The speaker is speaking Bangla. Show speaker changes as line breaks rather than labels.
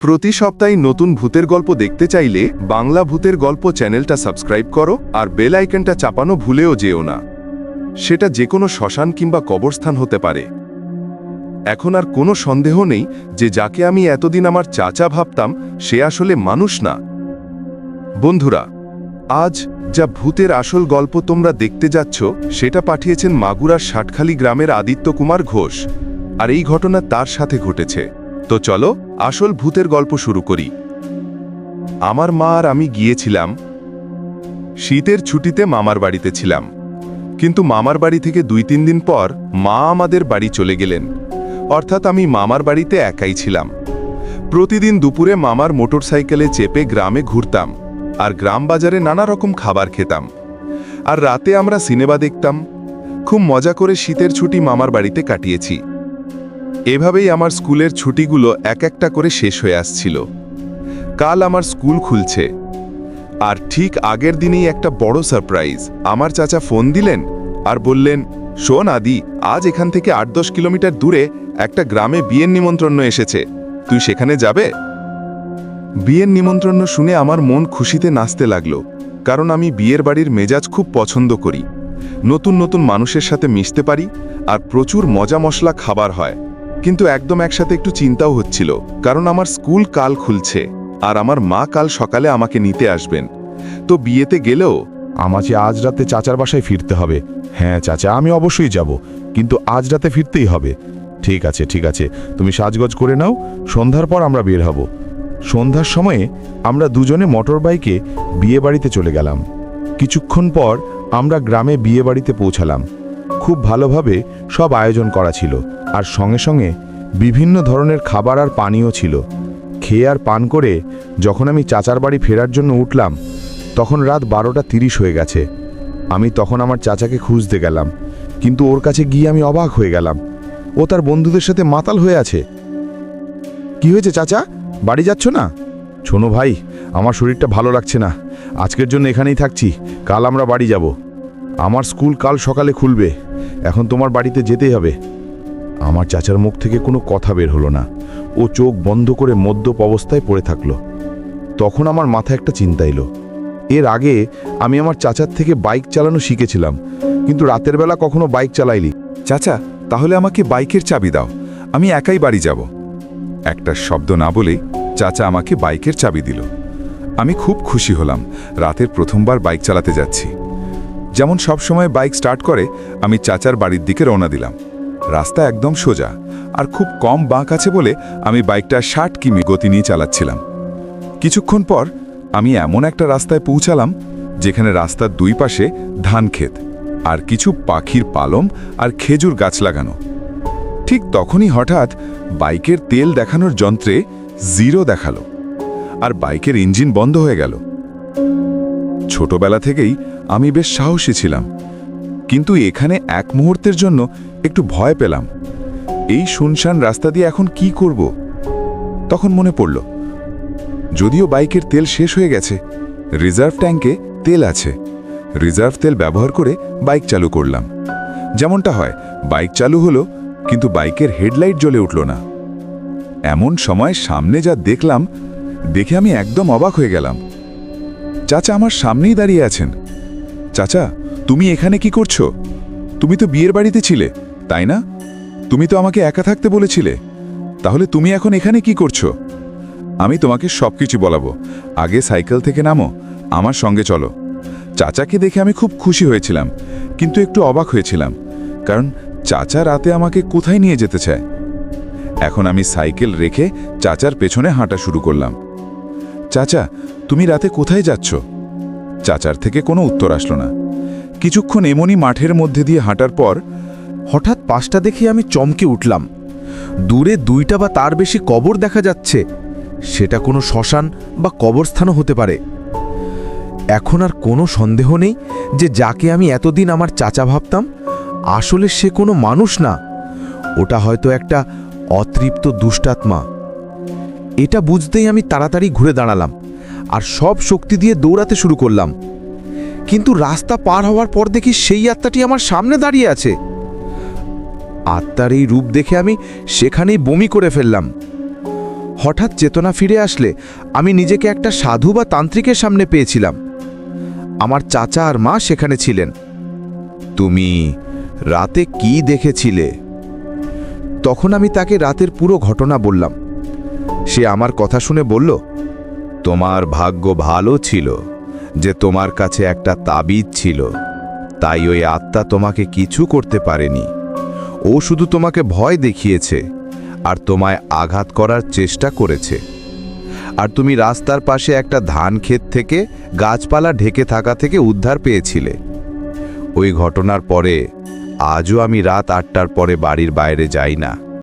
প্রতি সপ্তাহে নতুন ভূতের গল্প দেখতে চাইলে বাংলা ভূতের গল্প চ্যানেলটা সাবস্ক্রাইব করো আর বেল আইকনটা চাপানো ভুলেও যেও না। সেটা যে কোনো শ্মশান কিংবা কবরস্থান হতে পারে। এখন আর কোনো সন্দেহ নেই যে যাকে আমি এতদিন আমার চাচা ভাবতাম, সে আসলে মানুষ না। বন্ধুরা, আজ যা ভূতের আসল গল্প তোমরা দেখতে যাচ্ছ, সেটা পাঠিয়েছেন মাগুরার ষাটখালি গ্রামের আদিত্য কুমার ঘোষ। আর এই ঘটনা তার সাথে ঘটেছে। তো চলো, আসল ভূতের গল্প শুরু করি। আমার মা আর আমি গিয়েছিলাম, শীতের ছুটিতে মামার বাড়িতে ছিলাম। কিন্তু মামার বাড়ি থেকে দুই তিন দিন পর মা আমাদের বাড়ি চলে গেলেন। অর্থাৎ আমি মামার বাড়িতে একাই ছিলাম। প্রতিদিন দুপুরে মামার মোটরসাইকেলে চেপে গ্রামে ঘুরতাম আর গ্রাম বাজারে নানা রকম খাবার খেতাম। আর রাতে আমরা সিনেমা দেখতাম। খুব মজা করে শীতের ছুটি মামার বাড়িতে কাটিয়েছি। এভাবেই আমার স্কুলের ছুটিগুলো এক একটা করে শেষ হয়ে আসছিল। কাল আমার স্কুল খুলছে। আর ঠিক আগের দিনেই একটা বড় সারপ্রাইজ। আমার চাচা ফোন দিলেন আর বললেন, শোন আদি, আজ এখান থেকে আট দশ কিলোমিটার দূরে একটা গ্রামে বিয়ের নিমন্ত্রণ এসেছে। তুই সেখানে যাবে? বিয়ের নিমন্ত্রণ শুনে আমার মন খুশিতে নাচতে লাগল, কারণ আমি বিয়ের বাড়ির মেজাজ খুব পছন্দ করি। নতুন নতুন মানুষের সাথে মিশতে পারি আর প্রচুর মজা মশলা খাবার হয়। কিন্তু একদম একসাথে একটু চিন্তাও হচ্ছিল, কারণ আমার স্কুল কাল খুলছে, আর আমার মা কাল সকালে আমাকে নিতে আসবেন। তো বিয়েতে গেলেও
আমাকে আজ রাতে চাচার বাসায় ফিরতে হবে। হ্যাঁ চাচা, আমি অবশ্যই যাব, কিন্তু আজ রাতে ফিরতেই হবে। ঠিক আছে ঠিক আছে, তুমি সাজগজ করে নাও, সন্ধ্যার পর আমরা বের হব। সন্ধ্যার সময়ে আমরা দুজনে মোটর বাইকে বিয়ে বাড়িতে চলে গেলাম। কিছুক্ষণ পর আমরা গ্রামে বিয়ে বাড়িতে পৌঁছালাম। খুব ভালোভাবে সব আয়োজন করা ছিল। আর সঙ্গে সঙ্গে বিভিন্ন ধরনের খাবার আর পানীয় ছিল। খেয়ে আর পান করে যখন আমি চাচার বাড়ি ফেরার জন্য উঠলাম, তখন রাত বারোটা তিরিশ হয়ে গেছে। আমি তখন আমার চাচাকে খুঁজতে গেলাম, কিন্তু ওর কাছে গিয়ে আমি অবাক হয়ে গেলাম। ও তার বন্ধুদের সাথে মাতাল হয়ে আছে। কি হয়েছে চাচা? বাড়ি যাচ্ছ না? শোনো ভাই, আমার শরীরটা ভালো লাগছে না। আজকের জন্য এখানেই থাকছি, কাল আমরা বাড়ি যাব। আমার স্কুল কাল সকালে খুলবে। এখন তোমার বাড়িতে যেতেই হবে। আমার চাচার মুখ থেকে কোনো কথা বের হলো না। ও চোখ বন্ধ করে মদ্যপ অবস্থায় পড়ে থাকল। তখন আমার মাথায় একটা চিন্তা এলো। এর আগে আমি আমার চাচার থেকে বাইক চালানো শিখেছিলাম, কিন্তু রাতের বেলা কখনো বাইক চালাইলি
চাচা, তাহলে আমাকে বাইকের চাবি দাও। আমি একাই বাড়ি যাব। একটা শব্দ না বলেই চাচা আমাকে বাইকের চাবি দিল। আমি খুব খুশি হলাম। রাতের প্রথমবার বাইক চালাতে যাচ্ছি। যেমন সব সময় বাইক স্টার্ট করে, আমি চাচার বাড়ির দিকে রওনা দিলাম। রাস্তা একদম সোজা। আর খুব কম বাঁক আছে বলে আমি বাইকটা ষাট কিমি গতি নিয়ে চালাচ্ছিলাম। কিছুক্ষণ পর আমি এমন একটা রাস্তায় পৌঁছালাম, যেখানে রাস্তার দুই পাশে ধান ক্ষেত, আর কিছু পাখির পালম আর খেজুর গাছ লাগানো। ঠিক তখনই হঠাৎ বাইকের তেল দেখানোর যন্ত্রে জিরো দেখাল, আর বাইকের ইঞ্জিন বন্ধ হয়ে গেল। ছোটবেলা থেকেই আমি বেশ সাহসী ছিলাম কিন্তু এখানে এক মুহূর্তের জন্য একটু ভয় পেলাম। এই শুনশান রাস্তা দিয়ে এখন কি করব? তখন মনে পড়ল, যদিও বাইকের তেল শেষ হয়ে গেছে, রিজার্ভ ট্যাঙ্কে তেল আছে। রিজার্ভ তেল ব্যবহার করে বাইক চালু করলাম। যেমনটা হয়, বাইক চালু হলো, কিন্তু বাইকের হেডলাইট জ্বলে উঠল না। এমন সময় সামনে যা দেখলাম, দেখে আমি একদম অবাক হয়ে গেলাম। চাচা আমার সামনেই দাঁড়িয়ে আছেন। চাচা তুমি এখানে কি করছ? তুমি তো বিয়ের বাড়িতে ছিলে, তাই না? তুমি তো আমাকে একা থাকতে বলেছিলে, তাহলে তুমি এখন এখানে কি করছ? আমি তোমাকে সব কিছু বলাবো, আগে সাইকেল থেকে নামো, আমার সঙ্গে চলো। চাচাকে দেখে আমি খুব খুশি হয়েছিলাম, কিন্তু একটু অবাক হয়েছিলাম, কারণ চাচা রাতে আমাকে কোথায় নিয়ে যেতে চায়? এখন আমি সাইকেল রেখে চাচার পেছনে হাঁটা শুরু করলাম। চাচা, তুমি রাতে কোথায় যাচ্ছ? চাচার থেকে কোনো উত্তর আসলো না। কিছুক্ষণ এমনই মাঠের মধ্যে দিয়ে হাঁটার পর
হঠাৎ পাশটা দেখে আমি চমকে উঠলাম। দূরে দুইটা বা তার বেশি কবর দেখা যাচ্ছে। সেটা কোনো শ্মশান বা কবরস্থানও হতে পারে। এখন আর কোনো সন্দেহ নেই যে যাকে আমি এতদিন আমার চাচা ভাবতাম, আসলে সে কোনো মানুষ না। ওটা হয়তো একটা অতৃপ্ত দুষ্টাত্মা। এটা বুঝতেই আমি তাড়াতাড়ি ঘুরে দাঁড়ালাম আর সব শক্তি দিয়ে দৌড়াতে শুরু করলাম। কিন্তু রাস্তা পার হওয়ার পর দেখি সেই আত্মাটি আমার সামনে দাঁড়িয়ে আছে। আত্মার এই রূপ দেখে আমি সেখানেই বমি করে ফেললাম।
হঠাৎ চেতনা ফিরে আসলে আমি নিজেকে একটা সাধু বা তান্ত্রিকের সামনে পেয়েছিলাম। আমার চাচা আর মা সেখানে ছিলেন। তুমি রাতে কি দেখেছিলে? তখন আমি তাকে রাতের পুরো ঘটনা বললাম। সে আমার কথা শুনে বলল, তোমার ভাগ্য ভালো ছিল। যে তোমার কাছে একটা তাবিজ ছিল, তাই ওই আত্মা তোমাকে কিছু করতে পারেনি। ও শুধু তোমাকে ভয় দেখিয়েছে আর তোমায় আঘাত করার চেষ্টা করেছে। আর তুমি রাস্তার পাশে একটা ধান ক্ষেত থেকে গাছপালা ঢেকে থাকা থেকে উদ্ধার পেয়েছিলে। ওই ঘটনার পরে আজও আমি রাত আটটার পরে বাড়ির বাইরে যাই না।